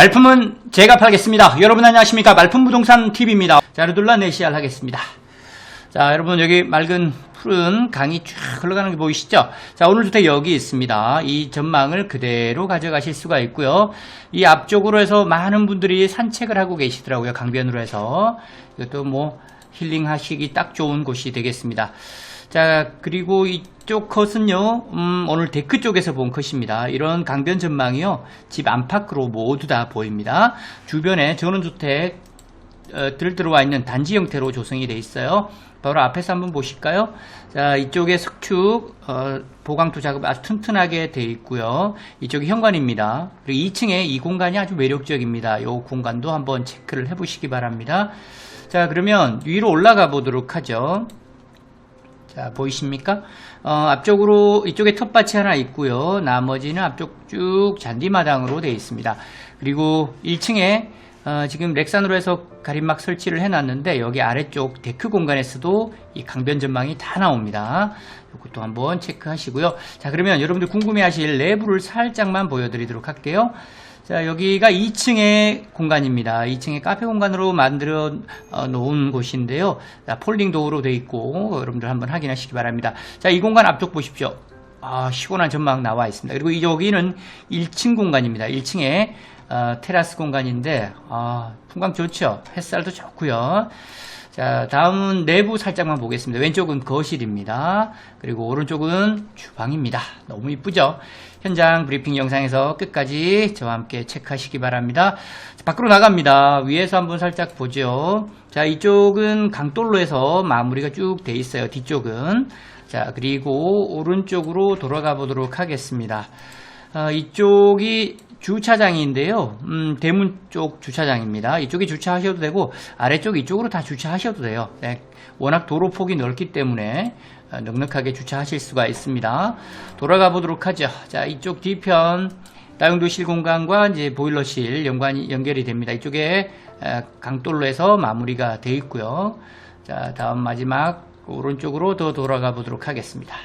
말품은 제가 팔겠습니다. 여러분 안녕하십니까? 말품 부동산 TV입니다. 자, 루둘라 네시알 하겠습니다. 자, 여러분 여기 맑은 푸른 강이 쭉 흘러가는 게 보이시죠? 자, 오늘 주택 여기 있습니다. 이 전망을 그대로 가져가실 수가 있고요. 이 앞쪽으로 해서 많은 분들이 산책을 하고 계시더라고요. 강변으로 해서. 이것도 뭐 힐링하시기 딱 좋은 곳이 되겠습니다. 자, 그리고 이쪽 컷은요, 음, 오늘 데크 쪽에서 본 컷입니다. 이런 강변 전망이요, 집 안팎으로 모두 다 보입니다. 주변에 전원주택, 어, 들 들어와 있는 단지 형태로 조성이 되어 있어요. 바로 앞에서 한번 보실까요? 자, 이쪽에 석축, 어, 보강토 작업 아주 튼튼하게 되어 있고요. 이쪽이 현관입니다. 그리고 2층에 이 공간이 아주 매력적입니다. 이 공간도 한번 체크를 해 보시기 바랍니다. 자, 그러면 위로 올라가 보도록 하죠. 자, 보이십니까? 어, 앞쪽으로, 이쪽에 텃밭이 하나 있고요. 나머지는 앞쪽 쭉 잔디마당으로 되어 있습니다. 그리고 1층에 어, 지금 렉산으로 해서 가림막 설치를 해놨는데 여기 아래쪽 데크 공간에서도 이 강변 전망이 다 나옵니다. 이것도 한번 체크하시고요. 자, 그러면 여러분들 궁금해하실 내부를 살짝만 보여드리도록 할게요. 자, 여기가 2층의 공간입니다. 2층의 카페 공간으로 만들어 어, 놓은 곳인데요. 자, 폴딩 도어로 되어 있고 여러분들 한번 확인하시기 바랍니다. 자, 이 공간 앞쪽 보십시오. 아, 시원한 전망 나와 있습니다. 그리고 이- 여기는 1층 공간입니다. 1층에 어, 테라스 공간인데 아, 풍광 좋죠. 햇살도 좋고요. 자, 다음은 내부 살짝만 보겠습니다. 왼쪽은 거실입니다. 그리고 오른쪽은 주방입니다. 너무 이쁘죠? 현장 브리핑 영상에서 끝까지 저와 함께 체크하시기 바랍니다. 자, 밖으로 나갑니다. 위에서 한번 살짝 보죠. 자, 이쪽은 강돌로 해서 마무리가 쭉 돼 있어요. 뒤쪽은. 자, 그리고 오른쪽으로 돌아가 보도록 하겠습니다. 어, 이쪽이 주차장인데요. 음, 대문 쪽 주차장입니다. 이쪽에 주차하셔도 되고 아래쪽 이쪽으로 다 주차하셔도 돼요. 네, 워낙 도로 폭이 넓기 때문에 어, 넉넉하게 주차하실 수가 있습니다. 돌아가 보도록 하죠. 자, 이쪽 뒤편 다용도실 공간과 이제 보일러실 연관이 연결이 됩니다. 이쪽에 에, 강돌로 해서 마무리가 되어 있고요. 자, 다음 마지막 오른쪽으로 더 돌아가 보도록 하겠습니다.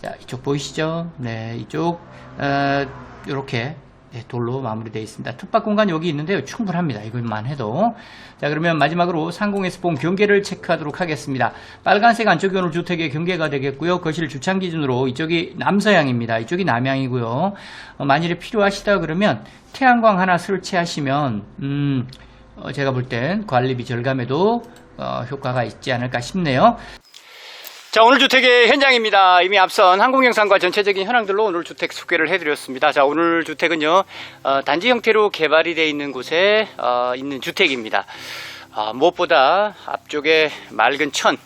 자, 이쪽 보이시죠? 네, 이쪽 어, 이렇게 네, 돌로 마무리되어 있습니다. 텃밭 공간 여기 있는데요. 충분합니다. 이것만 해도. 자, 그러면 마지막으로 상공에서 본 경계를 체크하도록 하겠습니다. 빨간색 안쪽이 오늘 주택의 경계가 되겠고요. 거실 주창 기준으로 이쪽이 남서향입니다. 이쪽이 남향이고요. 어, 만일에 필요하시다 그러면 태양광 하나 설치하시면 음, 어, 제가 볼 땐 관리비 절감에도 어, 효과가 있지 않을까 싶네요. 자, 오늘 주택의 현장입니다. 이미 앞선 항공영상과 전체적인 현황들로 오늘 주택 소개를 해드렸습니다. 자, 오늘 주택은요, 어, 단지 형태로 개발이 되어 있는 곳에 어, 있는 주택입니다. 아, 무엇보다 앞쪽에 맑은 천,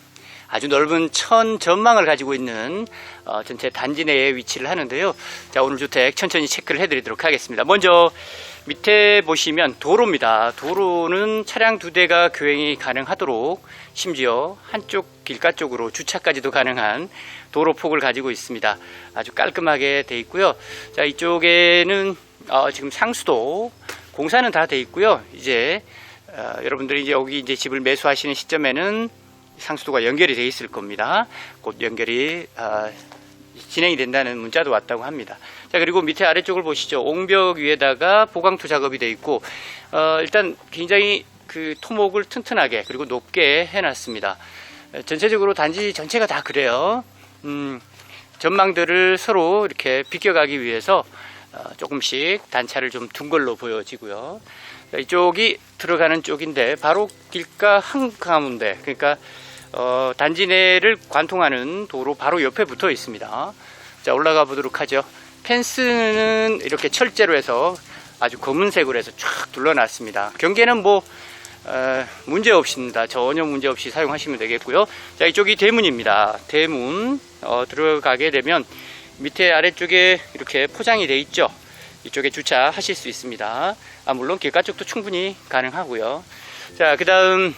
아주 넓은 천 전망을 가지고 있는 어, 전체 단지 내에 위치를 하는데요. 자, 오늘 주택 천천히 체크를 해드리도록 하겠습니다. 먼저 밑에 보시면 도로입니다. 도로는 차량 두 대가 교행이 가능하도록 심지어 한쪽 길가 쪽으로 주차까지도 가능한 도로 폭을 가지고 있습니다. 아주 깔끔하게 돼 있고요. 자, 이쪽에는 어, 지금 상수도 공사는 다 돼 있고요. 이제 어, 여러분들이 이제 여기 이제 집을 매수하시는 시점에는 상수도가 연결이 돼 있을 겁니다. 곧 연결이 어, 진행이 된다는 문자도 왔다고 합니다. 자 그리고 밑에 아래쪽을 보시죠. 옹벽 위에다가 보강토 작업이 돼 있고 어, 일단 굉장히 그 토목을 튼튼하게 그리고 높게 해놨습니다. 에, 전체적으로 단지 전체가 다 그래요. 음, 전망들을 서로 이렇게 비껴가기 위해서 어, 조금씩 단차를 좀 둔 걸로 보여지고요. 자, 이쪽이 들어가는 쪽인데 바로 길가 한 가운데 그러니까 어, 단지 내를 관통하는 도로 바로 옆에 붙어 있습니다. 자 올라가 보도록 하죠. 펜스는 이렇게 철제로 해서 아주 검은색으로 해서 쫙 둘러놨습니다. 경계는 뭐 어, 문제 없습니다. 전혀 문제 없이 사용하시면 되겠고요. 자 이쪽이 대문입니다. 대문 어, 들어가게 되면 밑에 아래쪽에 이렇게 포장이 돼 있죠. 이쪽에 주차하실 수 있습니다. 아, 물론 길가 쪽도 충분히 가능하고요. 자, 그 다음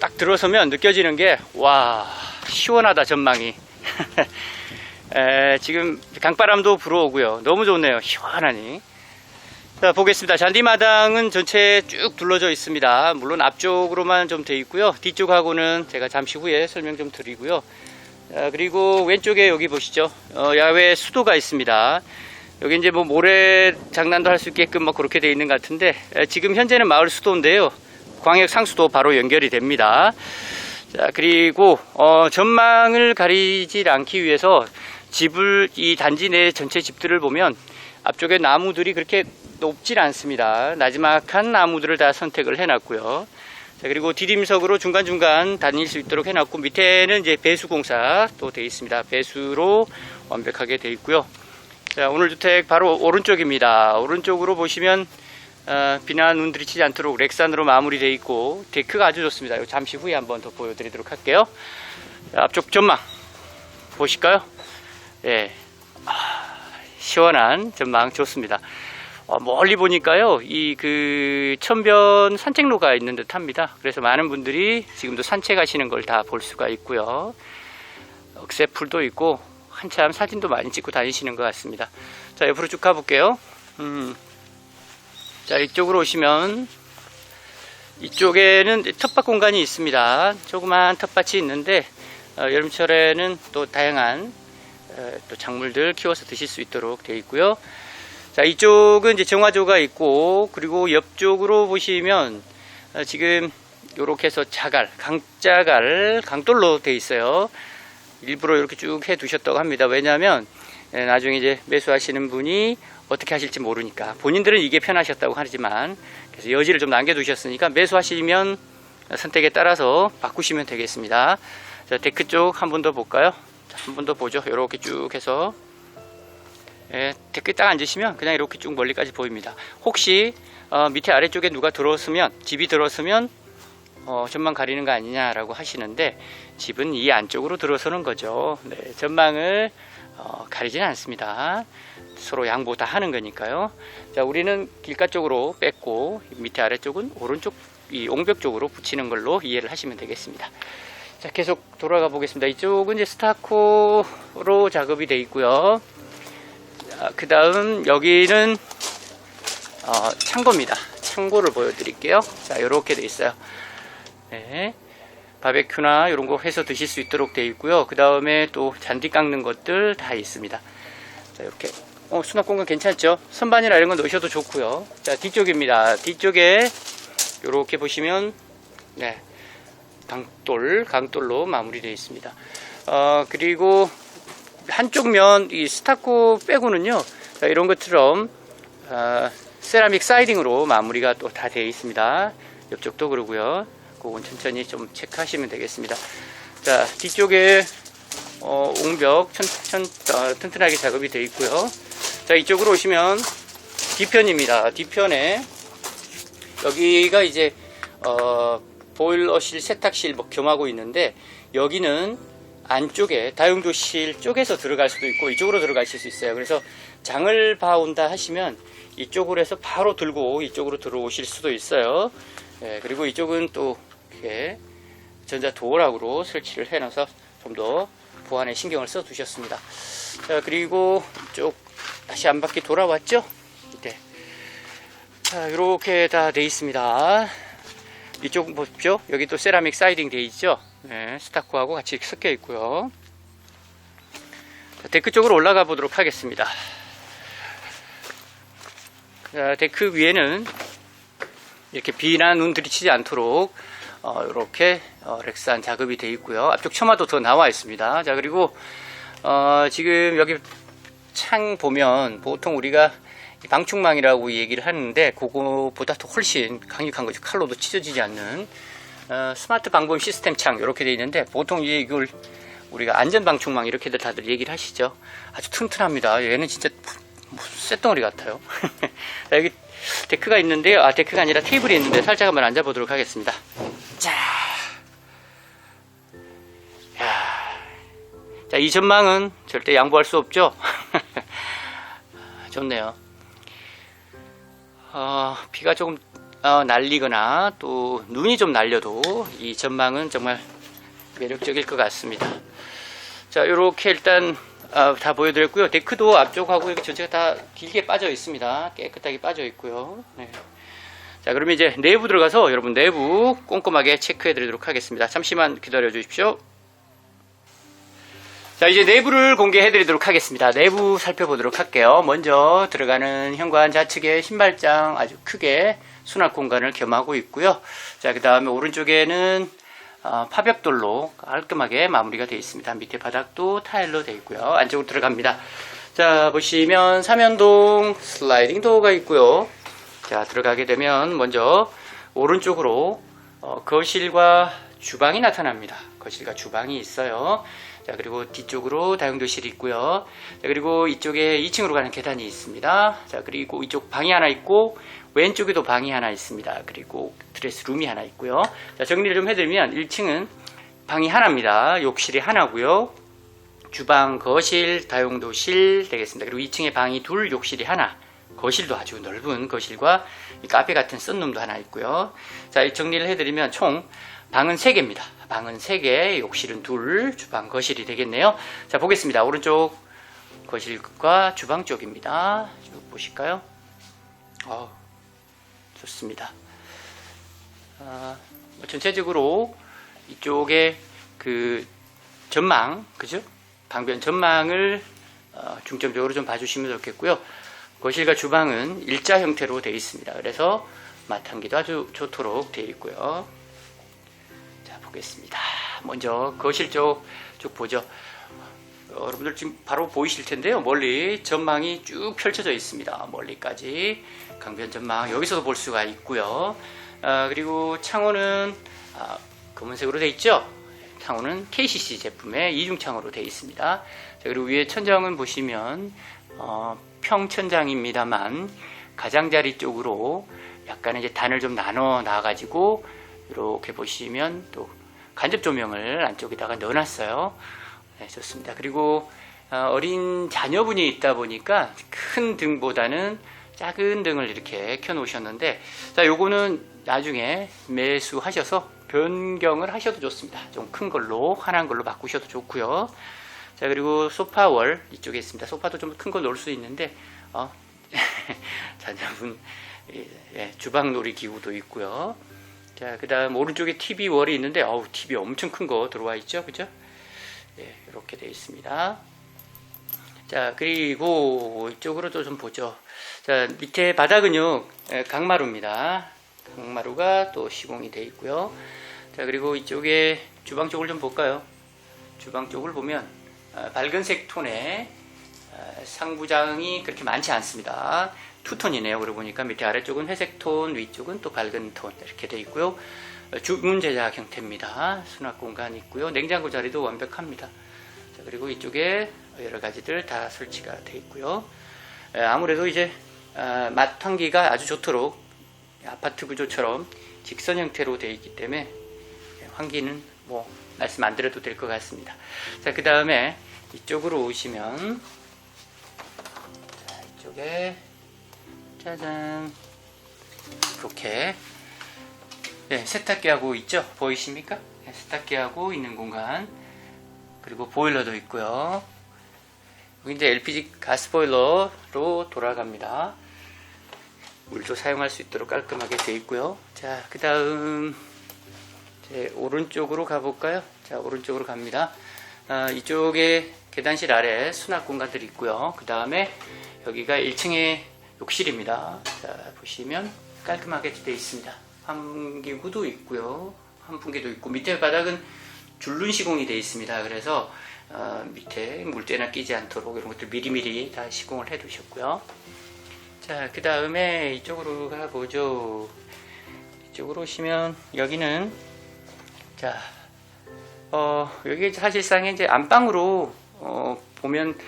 딱 들어서면 느껴지는 게, 와, 시원하다, 전망이. 에, 지금 강바람도 불어오고요. 너무 좋네요. 시원하니. 자, 보겠습니다. 잔디마당은 전체 쭉 둘러져 있습니다. 물론 앞쪽으로만 좀 돼 있고요. 뒤쪽하고는 제가 잠시 후에 설명 좀 드리고요. 자, 그리고 왼쪽에 여기 보시죠. 어, 야외 수도가 있습니다. 여기 이제 뭐 모래 장난도 할 수 있게끔 뭐 그렇게 돼 있는 것 같은데 에, 지금 현재는 마을 수도인데요. 광역 상수도 바로 연결이 됩니다. 자, 그리고 어, 전망을 가리지 않기 위해서 집을 이 단지 내 전체 집들을 보면 앞쪽에 나무들이 그렇게 높질 않습니다. 나지막한 나무들을 다 선택을 해놨고요. 자, 그리고 디딤석으로 중간중간 다닐 수 있도록 해놨고 밑에는 이제 배수 공사 또 되어 있습니다. 배수로 완벽하게 되어 있고요. 자, 오늘 주택 바로 오른쪽입니다. 오른쪽으로 보시면 어, 비나 눈 들이치지 않도록 렉산으로 마무리되어 있고 데크가 아주 좋습니다. 잠시 후에 한번 더 보여드리도록 할게요. 자, 앞쪽 전망 보실까요? 예, 아, 시원한 전망 좋습니다. 어, 멀리 보니까요, 이 그 천변 산책로가 있는 듯 합니다. 그래서 많은 분들이 지금도 산책하시는 걸 다 볼 수가 있고요. 억새풀도 있고 한참 사진도 많이 찍고 다니시는 것 같습니다. 자, 옆으로 쭉 가볼게요. 음. 자, 이쪽으로 오시면 이쪽에는 텃밭 공간이 있습니다. 조그만 텃밭이 있는데 어, 여름철에는 또 다양한 어, 또 작물들 키워서 드실 수 있도록 되어 있고요. 자, 이쪽은 이제 정화조가 있고 그리고 옆쪽으로 보시면 어, 지금 이렇게 해서 자갈, 강자갈, 강돌로 되어 있어요. 일부러 이렇게 쭉 해 두셨다고 합니다. 왜냐하면 예, 나중에 이제 매수하시는 분이 어떻게 하실지 모르니까 본인들은 이게 편하셨다고 하지만 그래서 여지를 좀 남겨 두셨으니까 매수하시면 선택에 따라서 바꾸시면 되겠습니다. 자, 데크 쪽 한 번 더 볼까요? 한 번 더 보죠. 이렇게 쭉 해서 예, 데크에 딱 앉으시면 그냥 이렇게 쭉 멀리까지 보입니다. 혹시 어, 밑에 아래쪽에 누가 들어왔으면 집이 들어왔으면 어, 전망 가리는 거 아니냐라고 하시는데 집은 이 안쪽으로 들어서는 거죠. 네, 전망을 어, 가리지는 않습니다. 서로 양보 다 하는 거니까요. 자, 우리는 길가 쪽으로 뺐고 밑에 아래쪽은 오른쪽 이 옹벽 쪽으로 붙이는 걸로 이해를 하시면 되겠습니다. 자, 계속 돌아가 보겠습니다. 이쪽은 이제 스타코로 작업이 되어 있고요. 그 다음 여기는 어, 창고입니다. 창고를 보여드릴게요. 자, 이렇게 돼 있어요. 네. 바베큐나 이런 거 해서 드실 수 있도록 되어 있고요. 그 다음에 또 잔디 깎는 것들 다 있습니다. 자, 이렇게. 어, 수납 공간 괜찮죠? 선반이나 이런 거 넣으셔도 좋고요. 자, 뒤쪽입니다. 뒤쪽에 이렇게 보시면, 네. 강돌, 강돌로 마무리되어 있습니다. 어, 그리고 한쪽 면, 이 스타코 빼고는요, 자, 이런 것처럼, 어, 세라믹 사이딩으로 마무리가 또 다 되어 있습니다. 옆쪽도 그러고요. 그건 천천히 좀 체크하시면 되겠습니다. 자, 뒤쪽에 어, 옹벽 천, 천, 어, 튼튼하게 작업이 되어 있고요. 자, 이쪽으로 오시면 뒤편입니다. 뒤편에 여기가 이제 어, 보일러실, 세탁실 뭐 겸하고 있는데 여기는 안쪽에 다용도실 쪽에서 들어갈 수도 있고 이쪽으로 들어가실 수 있어요. 그래서 장을 봐온다 하시면 이쪽으로 해서 바로 들고 이쪽으로 들어오실 수도 있어요. 예, 그리고 이쪽은 또 이렇게 전자 도어락으로 설치를 해놔서 좀 더 보안에 신경을 써 두셨습니다. 자, 그리고 이쪽 다시 안 바퀴 돌아왔죠? 네. 자, 이렇게 다 돼 있습니다. 이쪽 보십시오. 여기 또 세라믹 사이딩 돼 있죠? 네, 스타코하고 같이 섞여 있고요. 자, 데크 쪽으로 올라가 보도록 하겠습니다. 자, 데크 위에는 이렇게 비나 눈 들이치지 않도록 어, 이렇게 어, 렉산 작업이 되어 있고요. 앞쪽 처마도 더 나와 있습니다. 자 그리고 어, 지금 여기 창 보면 보통 우리가 이 방충망이라고 얘기를 하는데 그거보다 더 훨씬 강력한 거죠. 칼로도 찢어지지 않는 어, 스마트 방범 시스템 창 이렇게 되어 있는데 보통 이걸 우리가 안전 방충망 이렇게들 다들 얘기를 하시죠. 아주 튼튼합니다. 얘는 진짜 무슨 쇳덩어리 같아요. 자, 여기 데크가 있는데요. 아, 데크가 아니라 테이블이 있는데 살짝 한번 앉아보도록 하겠습니다. 자. 야. 자, 이 전망은 절대 양보할 수 없죠? 좋네요. 어, 비가 조금 어, 날리거나 또 눈이 좀 날려도 이 전망은 정말 매력적일 것 같습니다. 자, 이렇게 일단 아, 다 보여드렸고요. 데크도 앞쪽하고 이렇게 전체가 다 길게 빠져 있습니다. 깨끗하게 빠져 있고요. 네. 자, 그러면 이제 내부 들어가서 여러분 내부 꼼꼼하게 체크해 드리도록 하겠습니다. 잠시만 기다려 주십시오. 자, 이제 내부를 공개해 드리도록 하겠습니다. 내부 살펴보도록 할게요. 먼저 들어가는 현관 좌측에 신발장 아주 크게 수납 공간을 겸하고 있고요. 자, 그 다음에 오른쪽에는 어, 파벽돌로 깔끔하게 마무리가 되어 있습니다. 밑에 바닥도 타일로 되어 있고요. 안쪽으로 들어갑니다. 자, 보시면 삼연동 슬라이딩 도어가 있고요. 자, 들어가게 되면 먼저 오른쪽으로 어, 거실과 주방이 나타납니다. 거실과 주방이 있어요. 자, 그리고 뒤쪽으로 다용도실이 있고요. 자, 그리고 이쪽에 2층으로 가는 계단이 있습니다. 자, 그리고 이쪽 방이 하나 있고, 왼쪽에도 방이 하나 있습니다. 그리고 드레스룸이 하나 있고요. 자, 정리를 좀 해드리면 1층은 방이 하나입니다. 욕실이 하나고요. 주방, 거실, 다용도실 되겠습니다. 그리고 2층에 방이 둘, 욕실이 하나. 거실도 아주 넓은 거실과 이 카페 같은 썬룸도 하나 있고요. 자, 이 정리를 해드리면 총 방은 3개입니다. 방은 3개, 욕실은 둘, 주방, 거실이 되겠네요. 자, 보겠습니다. 오른쪽 거실과 주방 쪽입니다. 쭉 보실까요? 어, 좋습니다. 아, 뭐 전체적으로 이쪽에 그 전망, 그죠? 방변 전망을 어, 중점적으로 좀 봐주시면 좋겠고요. 거실과 주방은 일자 형태로 되어 있습니다. 그래서 마탕기도 아주 좋도록 되어 있고요. 자, 보겠습니다. 먼저 거실 쪽 쭉 보죠. 어, 여러분들 지금 바로 보이실 텐데요. 멀리 전망이 쭉 펼쳐져 있습니다. 멀리까지 강변 전망 여기서도 볼 수가 있고요. 아, 그리고 창호는 아, 검은색으로 되어 있죠. 창호는 KCC 제품의 이중 창호로 되어 있습니다. 자, 그리고 위에 천장은 보시면 어, 평천장입니다만 가장자리 쪽으로 약간 이제 단을 좀 나눠 놔가지고 이렇게 보시면 또 간접 조명을 안쪽에다가 넣어놨어요. 네, 좋습니다. 그리고 어, 어린 자녀분이 있다 보니까 큰 등보다는 작은 등을 이렇게 켜놓으셨는데, 자, 요거는 나중에 매수하셔서 변경을 하셔도 좋습니다. 좀 큰 걸로, 환한 걸로 바꾸셔도 좋고요. 자, 그리고 소파월 이쪽에 있습니다. 소파도 좀 큰 거 놓을 수 있는데, 어, 자녀분, 예, 예, 주방 놀이 기구도 있고요. 자, 그 다음 오른쪽에 TV 월이 있는데, 어우, TV 엄청 큰 거 들어와 있죠? 그죠? 예, 이렇게 되어 있습니다. 자, 그리고 이쪽으로 또 좀 보죠. 자, 밑에 바닥은요, 예, 강마루입니다. 강마루가 또 시공이 되어 있고요. 자, 그리고 이쪽에 주방 쪽을 좀 볼까요? 주방 쪽을 보면 아, 밝은색 톤의 아, 상부장이 그렇게 많지 않습니다. 투톤이네요. 그러고 보니까 밑에 아래쪽은 회색 톤, 위쪽은 또 밝은 톤 이렇게 되어 있고요. 어, 주문 제작 형태입니다. 수납 공간 있고요. 냉장고 자리도 완벽합니다. 자, 그리고 이쪽에 여러 가지들 다 설치가 되어 있고요. 에, 아무래도 이제 아, 맛 환기가 아주 좋도록 아파트 구조처럼 직선 형태로 되어 있기 때문에 환기는 뭐 말씀 안 드려도 될 것 같습니다. 자, 그 다음에 이쪽으로 오시면 자, 이쪽에 짜잔 이렇게 네, 세탁기하고 있죠? 보이십니까? 네, 세탁기하고 있는 공간 그리고 보일러도 있고요. 이제 LPG 가스 보일러로 돌아갑니다. 물도 사용할 수 있도록 깔끔하게 되어 있고요. 자, 그 다음 이제 오른쪽으로 가볼까요? 자, 오른쪽으로 갑니다. 아, 이쪽에 계단실 아래 수납 공간들이 있고요. 그 다음에 여기가 1층의 욕실입니다. 자, 보시면 깔끔하게 되어 있습니다. 환기구도 있고요. 환풍기도 있고 밑에 바닥은 줄눈 시공이 되어 있습니다. 그래서 어, 밑에 물때나 끼지 않도록 이런 것들 미리미리 다 시공을 해 두셨고요. 자, 그 다음에 이쪽으로 가보죠. 이쪽으로 오시면 여기는 자, 어, 여기 사실상 이제 안방으로 어, 보면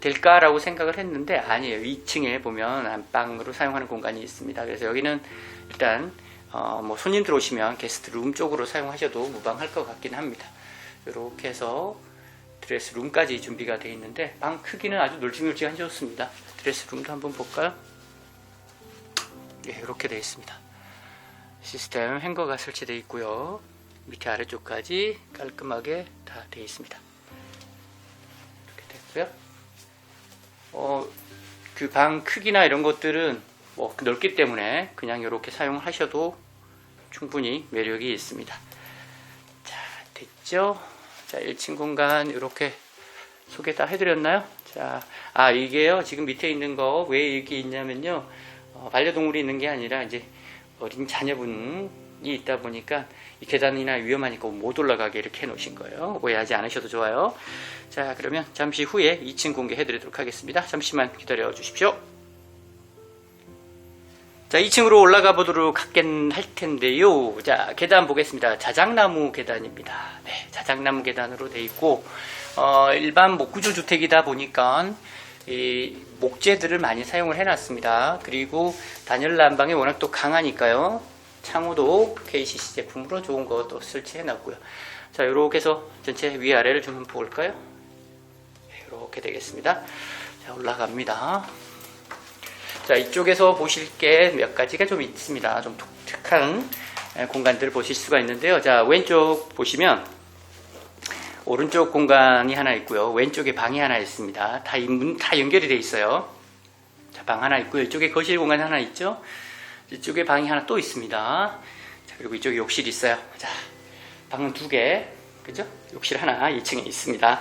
될까라고 생각을 했는데 아니에요. 2층에 보면 안방으로 사용하는 공간이 있습니다. 그래서 여기는 일단 어, 뭐 손님들 오시면 게스트 룸 쪽으로 사용하셔도 무방할 것 같긴 합니다. 이렇게 해서 드레스 룸까지 준비가 되어 있는데 방 크기는 아주 널찍널찍한 좋습니다. 드레스 룸도 한번 볼까요? 예, 이렇게 되어 있습니다. 시스템 행거가 설치되어 있고요. 밑에 아래쪽까지 깔끔하게 다 되어 있습니다. 이렇게 됐고요. 어, 그 방 크기나 이런 것들은 뭐 넓기 때문에 그냥 이렇게 사용을 하셔도 충분히 매력이 있습니다. 자, 됐죠? 자, 1층 공간 이렇게 소개 다 해드렸나요? 자, 아 이게요 지금 밑에 있는 거왜 여기 있냐면요 어, 반려동물이 있는 게 아니라 이제 어린 자녀분이 있다 보니까 이 계단이나 위험하니까 못 올라가게 이렇게 해놓으신 거예요. 오해하지 않으셔도 좋아요. 자 그러면 잠시 후에 2층 공개해드리도록 하겠습니다. 잠시만 기다려 주십시오. 자, 2층으로 올라가 보도록 하겠- 할 텐데요. 자, 계단 보겠습니다. 자작나무 계단입니다. 네, 자작나무 계단으로 돼 있고, 어, 일반 목구조 주택이다 보니까, 이 목재들을 많이 사용을 해놨습니다. 그리고 단열 난방이 워낙 또 강하니까요. 창호도 KCC 제품으로 좋은 것도 설치해 놨고요. 자, 이렇게 해서 전체 위아래를 좀 한번 볼까요? 이렇게 되겠습니다. 자, 올라갑니다. 자, 이쪽에서 보실 게 몇 가지가 좀 있습니다. 좀 독특한 에, 공간들을 보실 수가 있는데요. 자, 왼쪽 보시면 오른쪽 공간이 하나 있고요. 왼쪽에 방이 하나 있습니다. 다, 문, 다 연결이 돼 있어요. 자, 방 하나 있고요. 이쪽에 거실 공간 하나 있죠. 이쪽에 방이 하나 또 있습니다. 자, 그리고 이쪽에 욕실이 있어요. 자, 방은 두 개, 그죠? 욕실 하나 2층에 있습니다.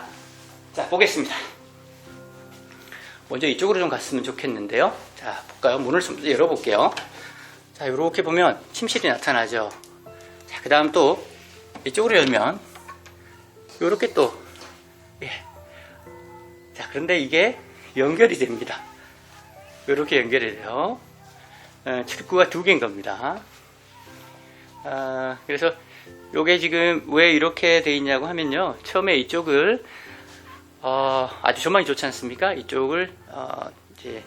자, 보겠습니다. 먼저 이쪽으로 좀 갔으면 좋겠는데요. 자, 볼까요? 문을 좀 열어볼게요. 자, 이렇게 보면 침실이 나타나죠. 자, 그 다음 또 이쪽으로 열면 이렇게 또 예. 자, 그런데 이게 연결이 됩니다. 이렇게 연결이 돼요. 어, 출구가 두 개인 겁니다. 아, 그래서 요게 지금 왜 이렇게 돼 있냐고 하면요. 처음에 이쪽을 어, 아주 전망이 좋지 않습니까? 이쪽을 어, 이제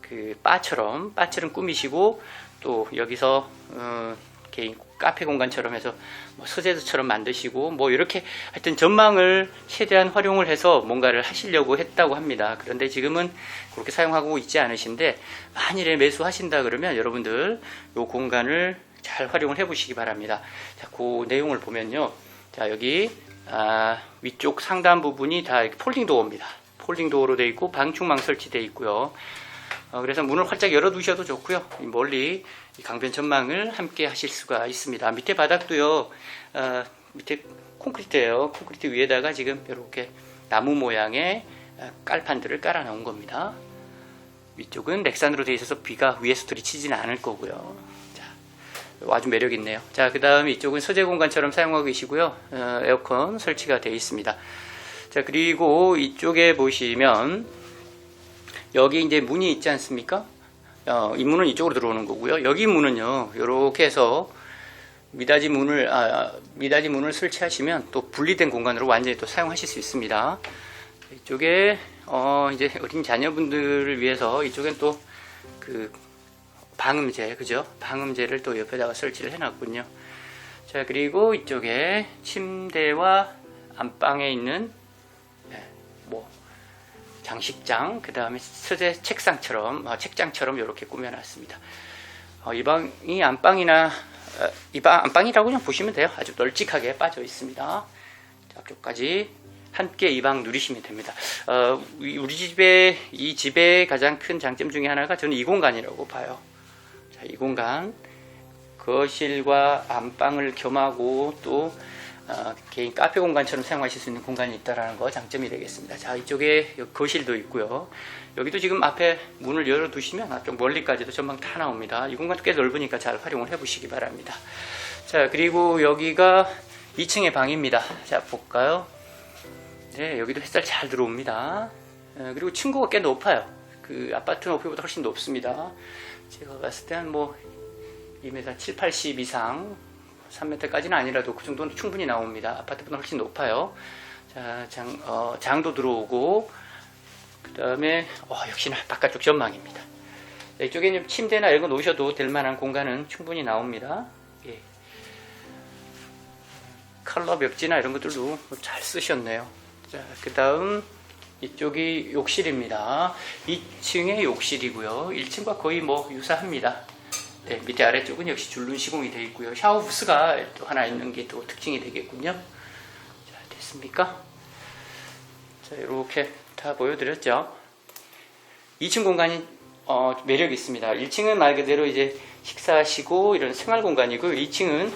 그 바처럼 바처럼 꾸미시고 또 여기서 어, 개인 카페 공간처럼 해서 뭐 서재도처럼 만드시고 뭐 이렇게 하여튼 전망을 최대한 활용을 해서 뭔가를 하시려고 했다고 합니다. 그런데 지금은 그렇게 사용하고 있지 않으신데 만일에 매수하신다 그러면 여러분들 이 공간을 잘 활용을 해 보시기 바랍니다. 자, 그 내용을 보면요. 자, 여기 아, 위쪽 상단 부분이 다 폴딩 도어입니다. 폴딩 도어로 되어 있고 방충망 설치되어 있고요. 어, 그래서 문을 활짝 열어두셔도 좋고요. 이 멀리 이 강변 전망을 함께 하실 수가 있습니다. 밑에 바닥도요. 어, 밑에 콘크리트예요. 콘크리트 위에다가 지금 이렇게 나무 모양의 어, 깔판들을 깔아 놓은 겁니다. 위쪽은 렉산으로 되어 있어서 비가 위에서 들이치지는 않을 거고요. 자, 아주 매력 있네요. 자, 그 다음 이쪽은 서재 공간처럼 사용하고 계시고요. 어, 에어컨 설치가 되어 있습니다. 자, 그리고 이쪽에 보시면 여기 이제 문이 있지 않습니까? 어, 이 문은 이쪽으로 들어오는 거고요. 여기 문은요, 이렇게 해서 미닫이 문을 아, 미닫이 문을 설치하시면 또 분리된 공간으로 완전히 또 사용하실 수 있습니다. 이쪽에 어, 이제 어린 자녀분들을 위해서 이쪽엔 또 그 방음제 그죠? 방음제를 또 옆에다가 설치를 해놨군요. 자 그리고 이쪽에 침대와 안방에 있는 네, 뭐 장식장, 그 다음에 서재 책상처럼, 어, 책장처럼 이렇게 꾸며놨습니다. 어, 이 방이 안방이나, 어, 이 방, 안방이라고 그냥 보시면 돼요. 아주 널찍하게 빠져 있습니다. 자, 앞쪽까지 함께 이 방 누리시면 됩니다. 어, 이- 우리 집에, 이 집의 가장 큰 장점 중에 하나가 저는 이 공간이라고 봐요. 자, 이 공간. 거실과 안방을 겸하고 또 어, 개인 카페 공간처럼 사용하실 수 있는 공간이 있다라는 거 장점이 되겠습니다. 자 이쪽에 거실도 있고요. 여기도 지금 앞에 문을 열어두시면 앞쪽 멀리까지도 전방 다 나옵니다. 이 공간도 꽤 넓으니까 잘 활용을 해보시기 바랍니다. 자 그리고 여기가 2층의 방입니다. 자 볼까요? 네 여기도 햇살 잘 들어옵니다. 어, 그리고 층고가 꽤 높아요. 그 아파트 높이보다 훨씬 높습니다. 제가 봤을 때는 뭐 2m 7, 80 이상 3m까지는 아니라도 그 정도는 충분히 나옵니다. 아파트보다 훨씬 높아요. 자, 장, 어, 장도 들어오고, 그 다음에, 어, 역시나 바깥쪽 전망입니다. 자, 이쪽에 이제 침대나 이런 거 놓으셔도 될 만한 공간은 충분히 나옵니다. 예. 컬러 벽지나 이런 것들도 잘 쓰셨네요. 자, 그 다음, 이쪽이 욕실입니다. 2층의 욕실이고요. 1층과 거의 뭐 유사합니다. 네, 밑에 아래쪽은 역시 줄눈 시공이 되어 있고요. 샤워 부스가 또 하나 있는 게 또 특징이 되겠군요. 자, 됐습니까? 자, 이렇게 다 보여드렸죠. 2층 공간이 어, 매력이 있습니다. 1층은 말 그대로 이제 식사하시고 이런 생활 공간이고요. 2층은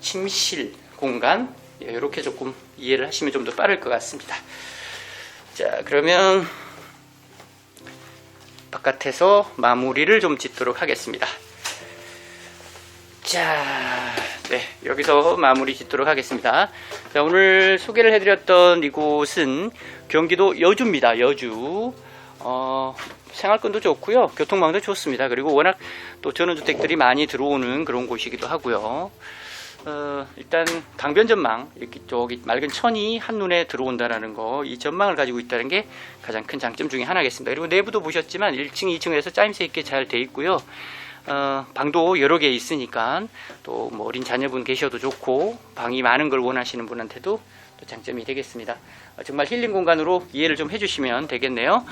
침실 공간. 예, 이렇게 조금 이해를 하시면 좀 더 빠를 것 같습니다. 자, 그러면 바깥에서 마무리를 좀 짓도록 하겠습니다. 자, 네, 여기서 마무리 짓도록 하겠습니다. 자, 오늘 소개를 해드렸던 이곳은 경기도 여주입니다. 여주. 어, 생활권도 좋고요. 교통망도 좋습니다. 그리고 워낙 또 전원주택들이 많이 들어오는 그런 곳이기도 하고요. 어, 일단 강변 전망 이렇게 저기 맑은 천이 한눈에 들어온다라는 거, 이 전망을 가지고 있다는 게 가장 큰 장점 중에 하나겠습니다. 그리고 내부도 보셨지만 1층, 2층에서 짜임새 있게 잘 돼 있고요. 어, 방도 여러 개 있으니까 또 뭐 어린 자녀분 계셔도 좋고 방이 많은 걸 원하시는 분한테도 또 장점이 되겠습니다. 어, 정말 힐링 공간으로 이해를 좀 해주시면 되겠네요.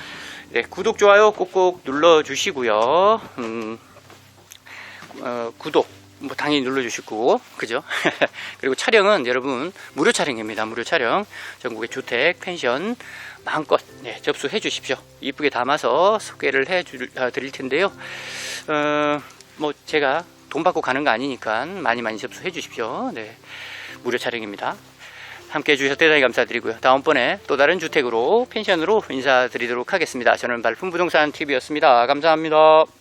네, 구독 좋아요 꼭꼭 눌러 주시고요. 음, 어, 구독 뭐 당연히 눌러주시고 그죠? 그리고 촬영은 여러분 무료 촬영입니다. 무료 촬영 전국의 주택 펜션 마음껏 네, 접수해 주십시오. 이쁘게 담아서 소개를 해 줄- 아, 드릴 텐데요. 어, 뭐 제가 돈 받고 가는 거 아니니까 많이 많이 접수해 주십시오. 네, 무료 촬영입니다. 함께 해주셔서 대단히 감사드리고요. 다음번에 또 다른 주택으로 펜션으로 인사드리도록 하겠습니다. 저는 발품 부동산 TV였습니다. 감사합니다.